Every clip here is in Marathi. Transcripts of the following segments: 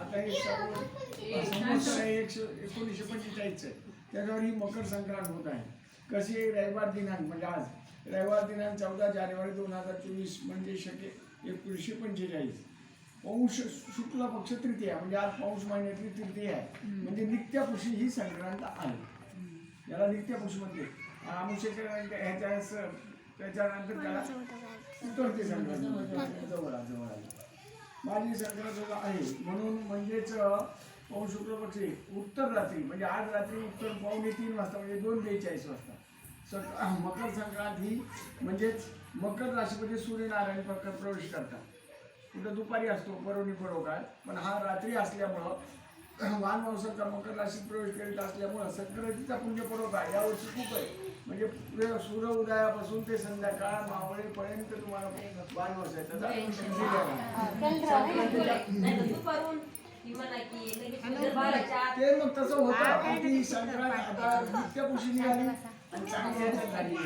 आता हे सर्व एकशे एकोणीसशे पंचेचाळीसचं त्याच्यावर ही मकर संक्रांत होत आहे. कशी रविवार दिनांक म्हणजे आज. रविवार दिनांक चौदा जानेवारी दोन हजार चोवीस म्हणजे शके एकोणीसशे पंचेचाळीस. पौष शुक्ल पक्ष तृतीया म्हणजे आज पौष महिन्यातली तृतीया आहे. म्हणजे नित्यापुषी ही संक्रांत आहे. याला नित्यापुष म्हणते आमुष्याच्या ह्याच्या त्याच्यानंतर त्याला उतरते संक्रांत. जवळ आली, जवळ आहे. म्हणून म्हणजेच पौष शुक्ल पक्षी उत्तर रात्री म्हणजे आज रात्री उत्तर पावणे तीन वाजता म्हणजे दोन बेचाळीस वाजता. सक मकर संक्रांत ही म्हणजेच मकर राशीमध्ये सूर्यनारायण प्रकार प्रवेश करतात. कुठं दुपारी असतो परवणी काय पण हा रात्री असल्यामुळं वान मावसाचा मकर राशीत प्रवेश करीत असल्यामुळं संक्रांतीचा पुण्य परोकाळ यावर्षी खूप आहे. म्हणजे सूर्य उदयापासून ते संध्याकाळ मावळेपर्यंत तुम्हाला ती मग तसं होतं. ती संक्रांत आता नित्यपुषी निघाली आणि चांगली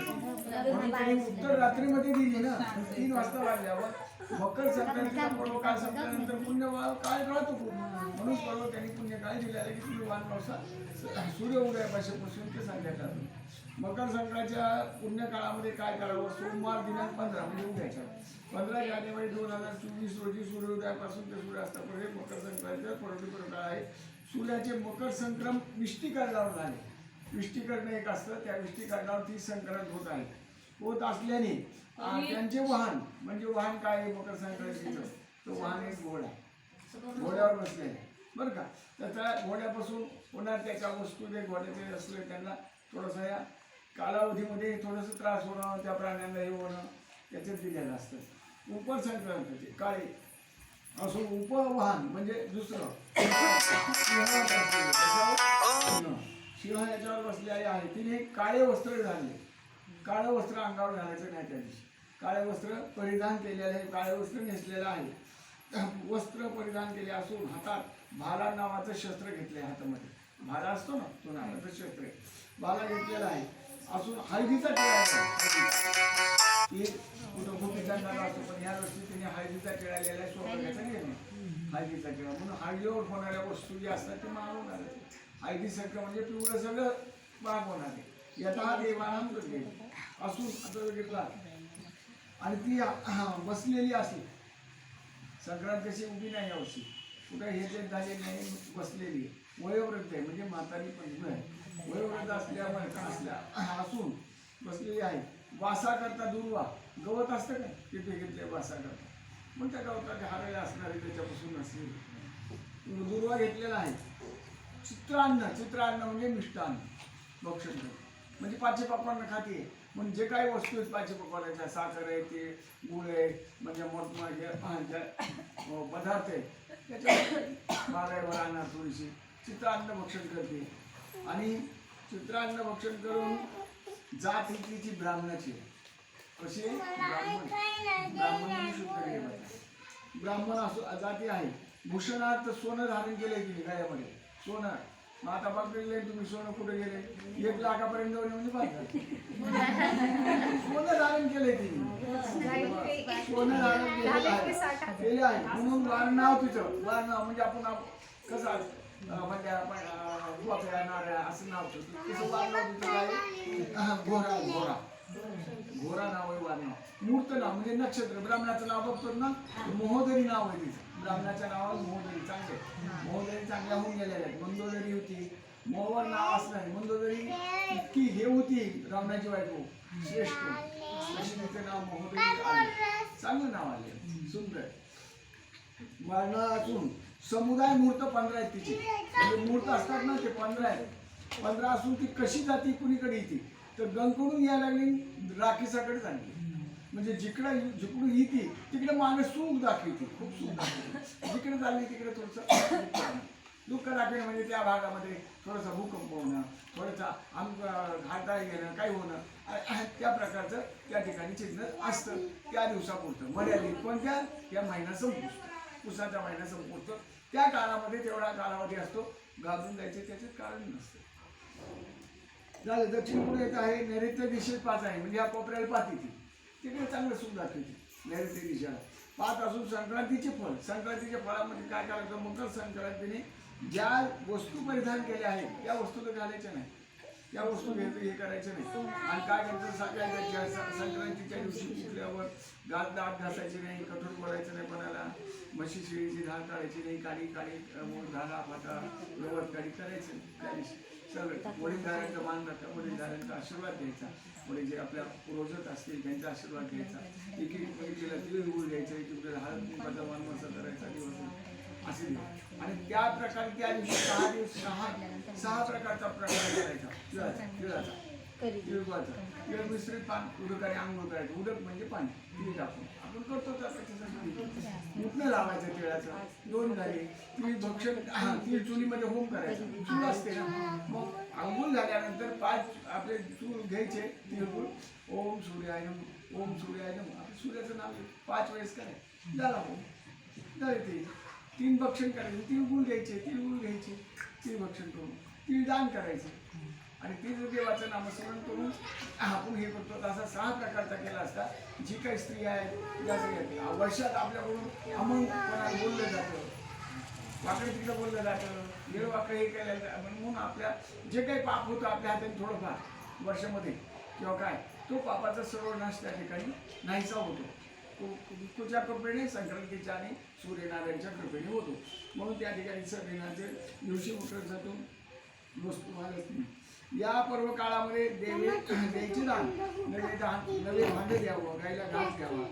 उत्तर रात्रीमध्ये दिली ना. तीन वाजता वाजल्यावर मकर संक्रांतीचा पर्व काळ संपल्यानंतर पुण्य काळ राहतो खूप. म्हणून पर्व त्यांनी पुण्य काळ दिलेला आहे की तुम्ही वान पावसा सूर्य उदयापासून ते संध्याकाळ मकर संक्रांतीच्या पुण्य काळामध्ये काय करावं? सोमवार दिनांक पंधरा म्हणजे उद्याच्या. पंधरा जानेवारी दोन हजार चोवीस रोजी सूर्योदयापासून ते सूर्यास्तापर्यंत मकर संक्रांतीचा पर्वती काळ आहे. सूर्याचे मकर संक्रम विष्टीकरणावर झाले. विष्टीकरण एक असतं त्या विष्टीकरणावर ती संक्रांत होत आहे. होत असल्याने त्यांचे वाहन म्हणजे वाहन काय आहे मकर संक्रांतीचं? तो वाहन एक घोडा घोड्यावर बसले बरं का? तर त्या घोड्यापासून पुन्हा त्याच्या वस्तू जे घोड्याचे असले त्यांना थोडंसं या कालावधीमध्ये थोडंसं त्रास होणं त्या प्राण्यांना हे होणं त्याच्यात दिलेलं असतं. उपर संक्रांतीचे काळे. असो उपवाहन म्हणजे दुसरं. सिंह याच्यावर बसलेली आहे. तिने काळे वस्त्र घालले काळं वस्त्र अंगावर घालायचं नाही त्या दिवशी. काळे वस्त्र परिधान केलेले आहे. काळे वस्त्र नेसलेलं आहे. वस्त्र परिधान केले असून हातात भाला नावाचं शस्त्र घेतले हातामध्ये. भाला असतो ना तो नावाचं शस्त्र भाला घेतलेला आहे. असून हळदीचा टिळा कुठं खूप जाणार असतो पण या वर्षी तिने हळदीचा टिळा लिहिला आहे सोबत हळदीचा खेळा. म्हणून हळदीवर होणाऱ्या वस्तू ज्या असतात ते मागून घालायचे हळदीसारखं म्हणजे पिवळं सगळं माग होणार आहे याचा हा असून आता घेतला. आणि ती हा, बसलेली असली संक्रांत कशी उभी नाही यावर्षी कुठं हे जे झाले नाही बसलेली. वयोवृद्ध आहे म्हणजे म्हातारी पण आहे. वयोवृद्ध असल्या का असल्या असून बसलेली आहे वासा करता दुर्वा गवत असतं का? तिथे घेतले वासा करता मग त्या गवताचे हारायला असणारे त्याच्यापासून असले दुर्वा घेतलेला आहे. चित्रान्न चित्रान्न म्हणजे मिष्टान्न. भक्षण म्हणजे पाचशे पापडांना खाते म्हणजे जे काही वस्तू आहेत पाचशे पकवानाच्या साखर आहे ते गुळ आहे म्हणजे मोठमोठे पदार्थ आहे त्याच्या बागायवर आणणार थोडीशी. चित्रान्न भक्षण करते. आणि चित्रान्न भक्षण करून जात ही तिची ब्राह्मणाची आहे. कशी ब्राह्मण. ब्राह्मण शुद्ध ब्राह्मण असो जाती आहे. भूषणार्थ सोनं धारण केलंय तिने गळ्यामध्ये. सोनं. मग आता बघितले तुम्ही सोनं कुठे गेले? एक लाखापर्यंत जाऊन म्हणजे बघा सोनं धारण केलंय तिने. सोनं धारण केलेलं आहे. केले आहे. म्हणून वार नाव तिचं. वार नाव म्हणजे आपण कसं म्हणजे आपण असं नाव तिचं घोरा घोरा. घोरा नाव आहे वार नाव. मूर्त नाव म्हणजे नक्षत्र. ब्राह्मणाचं नाव बघतो ना? मोहोदरी नाव आहे तिचं. ब्राह्मणाच्या नावावर मोहोदरी. चांगले मोहोदरी चांगल्या होऊन गेलेल्या आहेत. मंदोदरी होती. मोहवर नाव असणार मंदोदरी इतकी हे होती. ब्राह्मणाची बायको. श्रेष्ठ. अशी तिचं नाव मोहोदरी आले चांगलं नाव आले सुंदर. वारणातून समुदाय मूर्त पंधरा आहेत तिची. म्हणजे मूर्त असतात ना ते पंधरा आहेत. पंधरा असून ती कशी जाती कुणीकडे येते? तर गंगकडून यायला लागली राखीसाकडे झाली म्हणजे जिकडं जिकडून येते तिकडे माणूस सुख दाखवते. खूप सुख दाखवते. जिकडे चालली तिकडे थोडंसं दुःख दाखवणं म्हणजे त्या भागामध्ये थोडंसं भूकंप होणं थोडंसं आम घाटा येणं काही होणं. त्या प्रकारचं त्या ठिकाणी चिन्ह असतं. त्या दिवसापुरतं. मर्यादित कोणत्या? त्या महिना संपूस उसाचा महिना संपूर्त. त्या काळामध्ये तेवढा कालावधी असतो. गाजून जायचे त्याच्यात कारण नसतं. झालं दक्षिण पुढे येत आहे नैऋत्य दिशेत पाच आहे. म्हणजे या कोपऱ्याला पाच येते. तिकडे चांगलं सुख दाखवते नैऋत्य दिशेला. पाच असून संक्रांतीचे फळ. संक्रांतीच्या फळामध्ये काय करायचं? मकर संक्रांतीने ज्या वस्तू परिधान केल्या आहेत त्या वस्तू तर घालायच्या नाही त्या वस्तू घ्यायचं हे करायचं नाही. आणि काय करायचं सगळ्यांच्या संक्रांतीच्या दिवशी उठल्यावर गात दात घासायचे नाही कठोर बोलायचं नाही कोणाला म्हशी शिळीची धार काढायची नाही काळी काळी मूळ धारा फाटा गवत काळी करायचं नाही. त्या दिवशी सगळं. वडीलधाऱ्यांचा मान राहता वडीलधाऱ्यांचा आशीर्वाद घ्यायचा. म्हणजे जे आपल्या पूर्वजत असतील त्यांचा आशीर्वाद घ्यायचा. एक एक तिला तिळ घ्यायचं एक हळद कुंकाचा मसा करायचा दिवस असे आणि त्या प्रकारे त्या दिवशी सहा दिवस सहा सहा प्रकारचा प्रकार करायचा. तिळाचा तिळाचा. तिळगुळाचा. तिळ मिश्रित पान उडक आणि आंघोळ करायचं उडक म्हणजे पाणी तिळ टाकून. आपण करतो उठणं लावायचं तिळाचं. दोन झाले. तिळ भक्षण हा, तिळ चुलीमध्ये होम करायचं. चूल असते ना. मग आंघोळ झाल्यानंतर पाच आपले चूल घ्यायचे तिळगुळ. ओम सूर्याय ओम सूर्याय सूर्याचं नाव. पाच वेळेस करायचं. झाला होम. झाले ते. तीन भक्षण करायचे तिळगुळ घ्यायचे तिळगुळ घ्यायचे तीन भक्षण करून. तीळ दान करायचे. आणि ते जर देवाचं नामस्मरण करून आपण हे करतो. तर असा सहा प्रकारचा केला असता. जी काही स्त्री आहे स्त्रिया आहेत वर्षात आपल्याकडून अमंग कोणाला बोललं जातं. वाकडे तिकडं बोललं जातं. वेळ हे केलं जातं. म्हणून आपल्या जे काही पाप होतं आपल्या हाताने थोडंफार वर्षामध्ये किंवा काय तो पापाचा सर्व नाश त्या ठिकाणी नाहीसा होतो. कु- कुच्या कृपेने संक्रांतीच्या आणि सूर्यनारायणच्या कृपेने होतो. म्हणून त्या ठिकाणी सदिनाचे दिवशी उठत जातो. वस्तू घालत नाही. या पर्व काळामध्ये देवे द्यायचे दान. नवे दान नवे भांडे द्यावं गायला घास द्यावा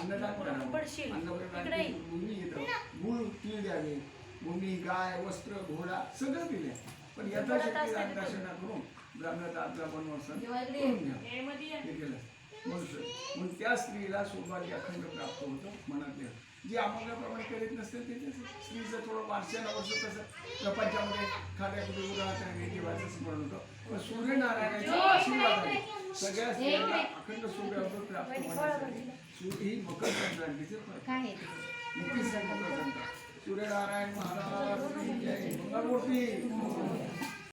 अन्नदान करावं. अन्नप्रदान भूमी येतं गुळ तीळ द्यावे. भूमी गाय वस्त्र घोडा सगळं दिले पण याचा शक्ती दानदाशना करून ब्राह्मणाचा आपला बनवसन करून घ्या. हे केलं मनुष्य. मग त्या स्त्रीला सौभाग्य अखंड प्राप्त होतं मनातल्या जे अमोलाप्रमाणे करीत नसते ते स्त्रीचं थोडं वारशाला वर्ष कसं प्रपंचामध्ये खाद्या कुठे उरात आहे देवाचं स्मरण होतं. पण सूर्यनारायणाचा आशीर्वाद आहे. सगळ्या स्त्रियांना अखंड सूर्यावर प्राप्त होण्यासाठी सूर्य ही मकर संक्रांतीचे? मकर संक्रांत सूर्यनारायण महाराज मंगलमूर्ती